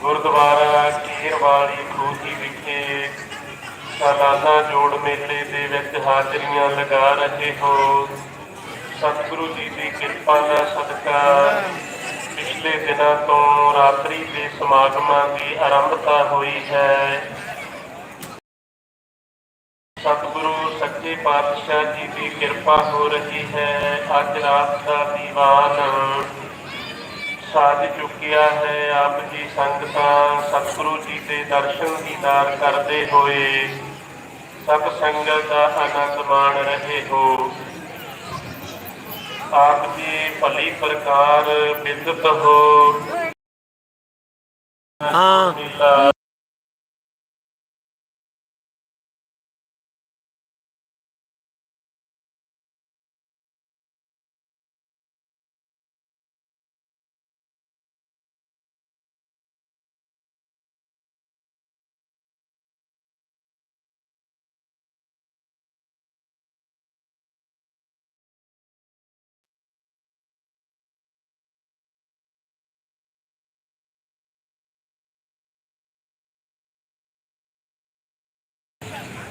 ਗੁਰਦੁਆਰਾ ਕੀਰਵਾਲੀ ਖੂਹੀ ਵਿਖੇ ਸਾਲਾਨਾ ਜੋੜ ਮੇਲੇ ਦੇ ਵਿੱਚ ਹਾਜ਼ਰੀਆਂ ਲਗਾ ਰਹੇ ਹੋ। ਸਤਿਗੁਰੂ ਜੀ ਦੀ ਕਿਰਪਾ ਦਾ ਸਦਕਾ ਪਿਛਲੇ ਦਿਨਾਂ ਤੋਂ ਰਾਤਰੀ ਦੇ ਸਮਾਗਮਾਂ ਦੀ ਆਰੰਭਤਾ ਹੋਈ ਹੈ। ਸਤਿਗੁਰੂ ਸੱਚੇ ਪਾਤਸ਼ਾਹ ਜੀ ਦੀ ਕਿਰਪਾ ਹੋ ਰਹੀ ਹੈ। ਅੱਜ ਰਾਤ ਦਾ ਦੀਵਾਨ ਸਾਜ ਚੁੱਕਿਆ ਹੈ, ਆਪ ਜੀ ਸੰਗਤਾਂ ਸਤਿਗੁਰੂ ਜੀ ਦੇ ਦਰਸ਼ਨ ਦੀਦਾਰ ਕਰਦੇ ਹੋਏ, ਸਭ ਸੰਗਤ ਦਾ ਆਨੰਦ ਮਾਣ ਰਹੇ ਹੋ। ਆਪ ਜੀ ਭਲੀ ਪ੍ਰਕਾਰ ਬਿੰਦਤ ਹੋ। ਹਾਂ।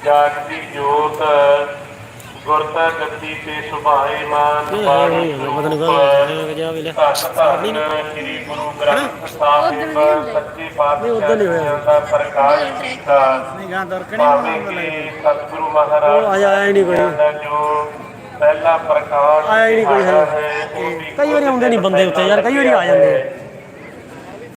ਜਾਗਦੀ ਜੋਤ ਗੁਰਤਾ ਗੱਦੀ ਤੇ ਸੁਭਾਏ ਮਾਨ ਧੰਨ ਸ੍ਰੀ ਗੁਰੂ ਗ੍ਰੰਥ ਸਾਹਿਬ ਸੱਚੇ ਪਾਤਸ਼ਾਹ ਦਾ ਪ੍ਰਕਾਸ਼ ਕੀਤਾ। ਨਹੀਂ ਗਾਂ ਦਰਕ ਭਾਵੇਂ ਕਿ ਸਤਿਗੁਰੂ ਮਹਾਰਾਜ ਉਹ ਆਇਆ ਹੀ ਨਹੀਂ ਕੋਈ। ਪਹਿਲਾ ਪ੍ਰਕਾਸ਼ ਆਇਆ ਹੀ ਨਹੀਂ ਕੋਈ ਹੈ। ਕਈ ਵਾਰੀ ਆਉਂਦੇ ਨਹੀਂ ਬੰਦੇ ਉੱਤੇ ਯਾਰ ਕਈ ਵਾਰੀ ਆ ਜਾਂਦੇ ਆ।